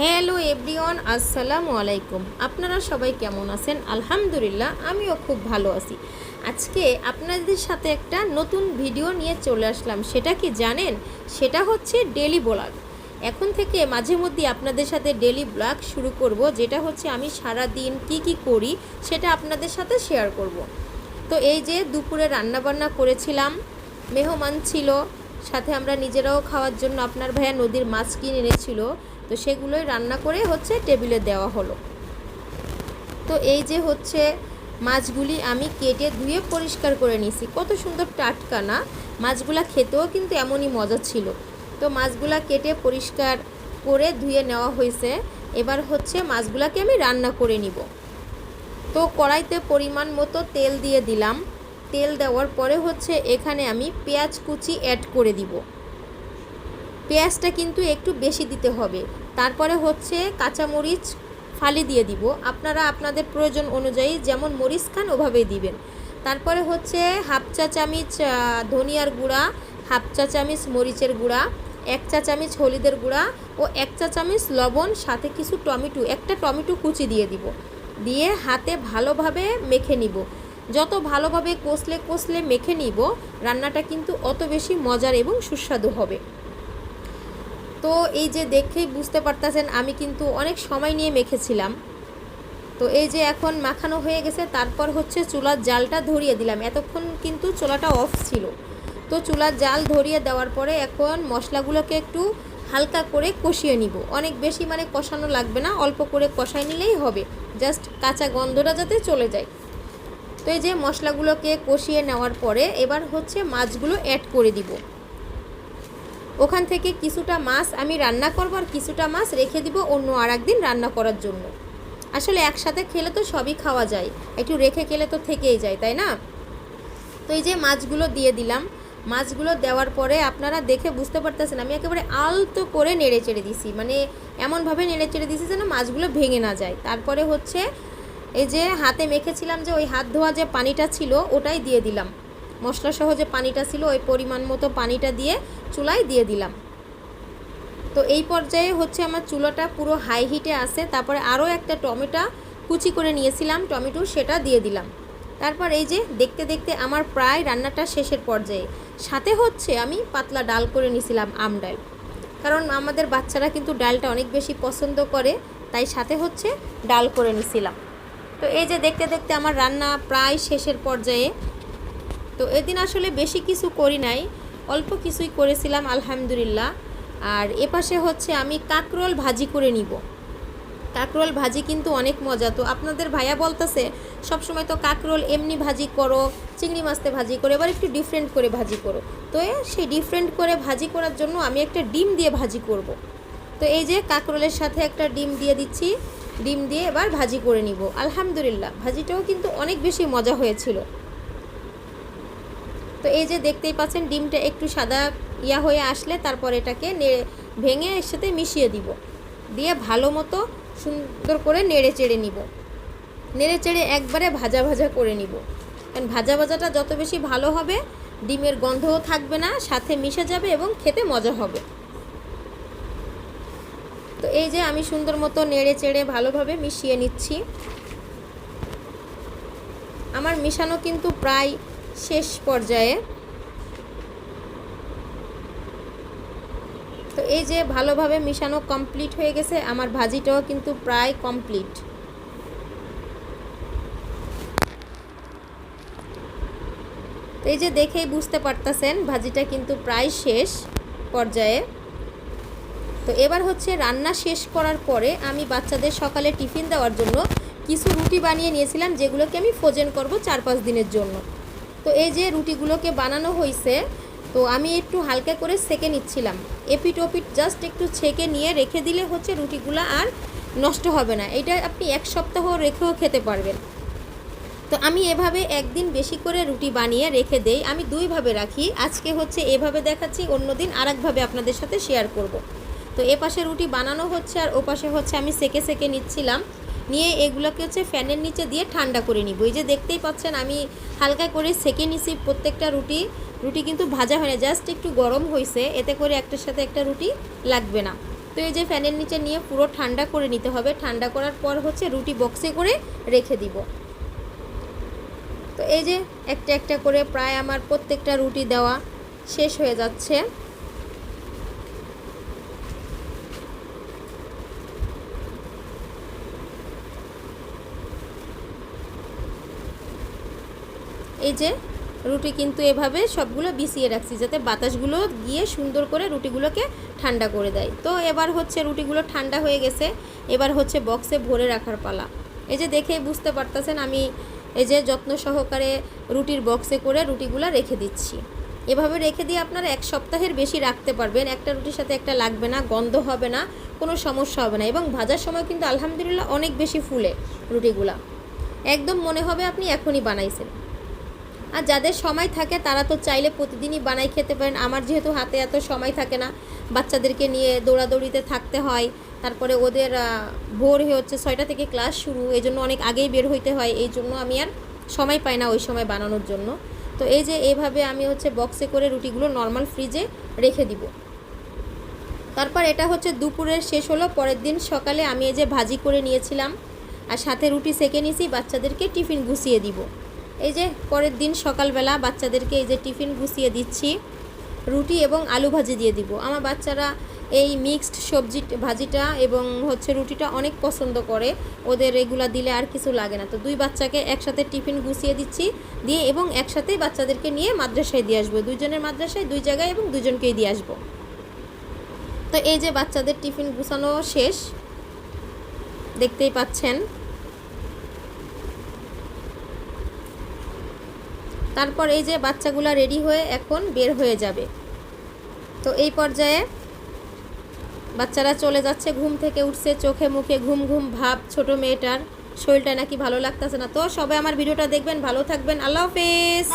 Hello everyone, আসসালামু আলাইকুম। আপনারা সবাই কেমন আছেন? আলহামদুলিল্লাহ, আমিও খুব ভালো আছি। আজকে আপনাদের সাথে একটা নতুন ভিডিও নিয়ে চলে আসলাম। সেটা কি জানেন? সেটা হচ্ছে ডেলি ব্লগ। এখন থেকে মাঝে মধ্যে আপনাদের সাথে ডেলি ব্লগ শুরু করব, যেটা হচ্ছে আমি সারা দিন কি কি করি, সেটা আপনাদের সাথে শেয়ার করব। তো এই যে দুপুরে রান্নাবান্না করেছিলাম, মেহমান ছিল, সাথে আমরা নিজেরাও খাওয়ার জন্য আপনার ভাইয়া নদীর মাছ কিনে এনেছিল। তো সেগুলোই রান্না করে হচ্ছে টেবিলে দেওয়া হলো। তো এই যে হচ্ছে মাছগুলি আমি কেটে ধুয়ে পরিষ্কার করে নিয়েছি। কত সুন্দর টাটকা না? মাছগুলা খেতেও কিন্তু এমনই মজা ছিল। তো মাছগুলা কেটে পরিষ্কার করে ধুয়ে নেওয়া হয়েছে। এবার হচ্ছে মাছগুলাকে আমি রান্না করে নিব। তো কড়াইতে পরিমাণ মতো তেল দিয়ে দিলাম। তেল দেওয়ার পরে হচ্ছে এখানে আমি পেঁয়াজ কুচি অ্যাড করে দিব। পেঁয়াজটা কিন্তু একটু বেশি দিতে হবে। তারপরে হচ্ছে কাঁচামরিচ ফালি দিয়ে দিব। আপনারা আপনাদের প্রয়োজন অনুযায়ী যেমন মরিচ খান ওভাবেই দিবেন। তারপরে হচ্ছে হাফ চা চামিচ ধনিয়ার গুঁড়া, হাফ চা চামিচ মরিচের গুঁড়া, এক চা চামিচ হলুদের গুঁড়া ও এক চা চামিচ লবণ, সাথে কিছু টমেটো, একটা টমেটো কুচি দিয়ে দিব। দিয়ে হাতে ভালোভাবে মেখে নিব। যত ভালোভাবে কষলে কষলে মেখে নিব, রান্নাটা কিন্তু অত বেশি মজার এবং সুস্বাদু হবে। তো এই যে দেখেই বুঝতে পারতেছেন, আমি কিন্তু অনেক সময় নিয়ে মেখেছিলাম। তো এই যে এখন মাখানো হয়ে গেছে, তারপর হচ্ছে চুলার জালটা ধরিয়ে দিলাম। এতক্ষণ কিন্তু চুলাটা অফ ছিল। তো চুলার জাল ধরিয়ে দেওয়ার পরে এখন মশলাগুলোকে একটু হালকা করে কষিয়ে নিব। অনেক বেশি মানে কষানো লাগবে না, অল্প করে কষাই নিলেই হবে। জাস্ট কাঁচা গন্ধটা যাতে চলে যায়। তো এই যে মশলাগুলোকে কষিয়ে নেওয়ার পরে এবার হচ্ছে মাছগুলো অ্যাড করে দিব। ওখান থেকে কিছুটা মাছ আমি রান্না করব আর কিছুটা মাছ রেখে দিব অন্য আর একদিন রান্না করার জন্য। আসলে একসাথে খেলে তো সবই খাওয়া যায়। একটু রেখে খেলে তো থেকেই যায়, তাই না? তো এই যে মাছগুলো দিয়ে দিলাম। মাছগুলো দেওয়ার পরে আপনারা দেখে বুঝতে পারতেছেন, আমি একেবারে আলতো করে নেড়ে চেড়ে দিছি। মানে এমনভাবে নেড়ে চেড়ে দিছি যেন মাছগুলো ভেঙে না যায়। তারপরে হচ্ছে এই যে হাতে মেখেছিলাম যে ওই হাত ধোয়া যে পানিটা ছিল, ওটাই দিয়ে দিলাম। মশলা সহ যে পানিটা ছিল, ওই পরিমাণ মতো পানিটা দিয়ে চুলায় দিয়ে দিলাম। তো এই পর্যায়ে হচ্ছে আমার চুলাটা পুরো হাই হিটে আছে, তারপরে আরও একটা টমেটো কুচি করে নিয়েছিলাম, টমেটো সেটা দিয়ে দিলাম। তারপর এই যে দেখতে দেখতে আমার প্রায় রান্নাটা শেষের পর্যায়ে। সাথে হচ্ছে আমি পাতলা ডাল করে নিয়েছিলাম আম ডাল। কারণ আমাদের বাচ্চারা কিন্তু ডালটা অনেক বেশি পছন্দ করে, তাই সাথে হচ্ছে ডাল করে নিছিলাম তো এই যে দেখতে দেখতে আমার রান্না প্রায় শেষের পর্যায়ে তো এদিন আসলে বেশি কিছু করি নাই, অল্প কিছুই করেছিলাম, আলহামদুলিল্লাহ। আর এপাশে হচ্ছে আমি কাকরোল ভাজি করে নিব। কাকরোল ভাজি কিন্তু অনেক মজা। তো আপনাদের ভাইয়া বলতেছে, সবসময় তো কাকরোল এমনি ভাজি করো, চিংড়ি মাছতে ভাজি করো, এবার একটু ডিফারেন্ট করে ভাজি করো। তো সেই ডিফারেন্ট করে ভাজি করার জন্য আমি একটা ডিম দিয়ে ভাজি করব। তো এই যে কাকরোলের সাথে একটা ডিম দিয়ে দিচ্ছি, ডিম দিয়ে এবার ভাজি করে নিব। আলহামদুলিল্লাহ, ভাজিটাও কিন্তু অনেক বেশি মজা হয়েছিল। তো এই যে দেখতেই পাচ্ছেন, ডিমটা একটু সাদা ইয়া হয়ে আসলে তারপর এটাকে ভেঙে এর সাথে মিশিয়ে দিব। দিয়ে ভালো মতো সুন্দর করে নেড়ে চেড়ে নিব। নেড়ে চেড়ে একবারে ভাজা ভাজা করে নিব। কারণ ভাজা ভাজাটা যত বেশি ভালো হবে, ডিমের গন্ধও থাকবে না, সাথে মিশে যাবে এবং খেতে মজা হবে। তো এই যে আমি সুন্দর মতো নেড়ে চেড়ে ভালোভাবে মিশিয়ে নিচ্ছি। আমার মিশানো কিন্তু প্রায় শেষ পর্যায়ে। তো এই যে ভালোভাবে মিশানো কমপ্লিট হয়ে গেছে, আমার ভাজিটাও কিন্তু প্রায় কমপ্লিট তো এই যে দেখেই বুঝতে পারতেছেন, ভাজিটা কিন্তু প্রায় শেষ পর্যায়ে। তো এবার হচ্ছে রান্না শেষ করার পরে আমি বাচ্চাদের সকালে টিফিন দেওয়ার জন্য কিছু রুটি বানিয়ে নিয়েছিলাম, যেগুলোকে আমি ফোজেন করব চার পাঁচ দিনের জন্য। তো এই যে রুটিগুলোকে বানানো হয়েছে তো আমি একটু হালকা করে সেকে নিচ্ছিলাম। এপিট ওপিট জাস্ট একটু ছেঁকে নিয়ে রেখে দিলে হচ্ছে রুটিগুলো আর নষ্ট হবে না। এটা আপনি এক সপ্তাহ রেখেও খেতে পারবেন। তো আমি এভাবে একদিন বেশি করে রুটি বানিয়ে রেখে দেই। আমি দুইভাবে রাখি। আজকে হচ্ছে এভাবে দেখাচ্ছি, অন্যদিন আরেকভাবে আপনাদের সাথে শেয়ার করব। তো এ পাশে রুটি বানানো হচ্ছে আর ও পাশে হচ্ছে আমি সেকে সেকে নিচ্ছিলাম। নিয়ে এগুলোকে হচ্ছে ফ্যানের নিচে দিয়ে ঠান্ডা করে নিব। এই যে দেখতেই পাচ্ছেন, আমি হালকা করে সেকে নিছি প্রত্যেকটা রুটি। রুটি কিন্তু ভাজা হয় না, জাস্ট একটু গরম হয়েছে এতে করে একটার সাথে একটা রুটি লাগবে না। তো এই যে ফ্যানের নিচে নিয়ে পুরো ঠান্ডা করে নিতে হবে। ঠান্ডা করার পর হচ্ছে রুটি বক্সে করে রেখে দিব। তো এই যে একটা একটা করে প্রায় আমার প্রত্যেকটা রুটি দেওয়া শেষ হয়ে যাচ্ছে। এই যে রুটি কিন্তু এভাবে সবগুলো বিছিয়ে রাখছি, যাতে বাতাসগুলো গিয়ে সুন্দর করে রুটিগুলোকে ঠান্ডা করে দেয়। তো এবার হচ্ছে রুটিগুলো ঠান্ডা হয়ে গেছে, এবার হচ্ছে বক্সে ভরে রাখার পালা। এই যে দেখেই বুঝতে পারতেছেন, আমি এই যে যত্ন সহকারে রুটির বক্সে করে রুটিগুলো রেখে দিচ্ছি। এভাবে রেখে দিয়ে আপনারা এক সপ্তাহের বেশি রাখতে পারবেন। একটা রুটির সাথে একটা লাগবে না, গন্ধ হবে না, কোনো সমস্যা হবে না। এবং ভাজার সময় কিন্তু আলহামদুলিল্লাহ অনেক বেশি ফুলে রুটিগুলা। একদম মনে হবে আপনি এখনই বানাইছেন। আর যাদের সময় থাকে, তারা তো চাইলে প্রতিদিনই বানাই খেতে পারেন। আমার যেহেতু হাতে এত সময় থাকে না, বাচ্চাদেরকে নিয়ে দৌড়াদৌড়িতে থাকতে হয়। তারপরে ওদের ভোর হয়ে হচ্ছে ছয়টা থেকে ক্লাস শুরু এই জন্য অনেক আগেই বের হইতে হয়। এই জন্য আমি আর সময় পাই না ওই সময় বানানোর জন্য। তো এই যে এইভাবে আমি হচ্ছে বক্সে করে রুটিগুলো নর্মাল ফ্রিজে রেখে দিব। তারপর এটা হচ্ছে দুপুরের শেষ হলো, পরের দিন সকালে আমি এই যে ভাজি করে নিয়েছিলাম। আর সাথে রুটি সেকে নিয়েছি, বাচ্চাদেরকে টিফিন গুছিয়ে দিব। এই যে পরের দিন সকালবেলা বাচ্চাদেরকে এই যে টিফিন গুছিয়ে দিচ্ছি, রুটি এবং আলু ভাজি দিয়ে দিব। আমার বাচ্চারা এই মিক্সড সবজি ভাজিটা এবং হচ্ছে রুটিটা অনেক পছন্দ করে। ওদের এগুলা দিলে আর কিছু লাগে না। তো দুই বাচ্চাকে একসাথে টিফিন গুছিয়ে দিচ্ছি, দিয়ে এবং একসাথেই বাচ্চাদেরকে নিয়ে মাদ্রাসায় দিয়ে আসব। দুইজনের মাদ্রাসায়, দুই জায়গায় এবং দুজনকেই দিয়ে আসব। তো এই যে বাচ্চাদের টিফিন গুছানো শেষ, দেখতেই পাচ্ছেন। তারপর এই যে বাচ্চাগুলো রেডি হয়ে এখন বের হয়ে যাবে। তো এই পর্যায়ে বাচ্চারা চলে যাচ্ছে, ঘুম থেকে উঠছে, চোখে মুখে ঘুম ঘুম ভাব, ছোট মেয়েটার শরীরটা নাকি ভালো লাগতেছে না। তো সবাই আমার ভিডিওটা দেখবেন, ভালো থাকবেন, আল্লাহ হাফেজ।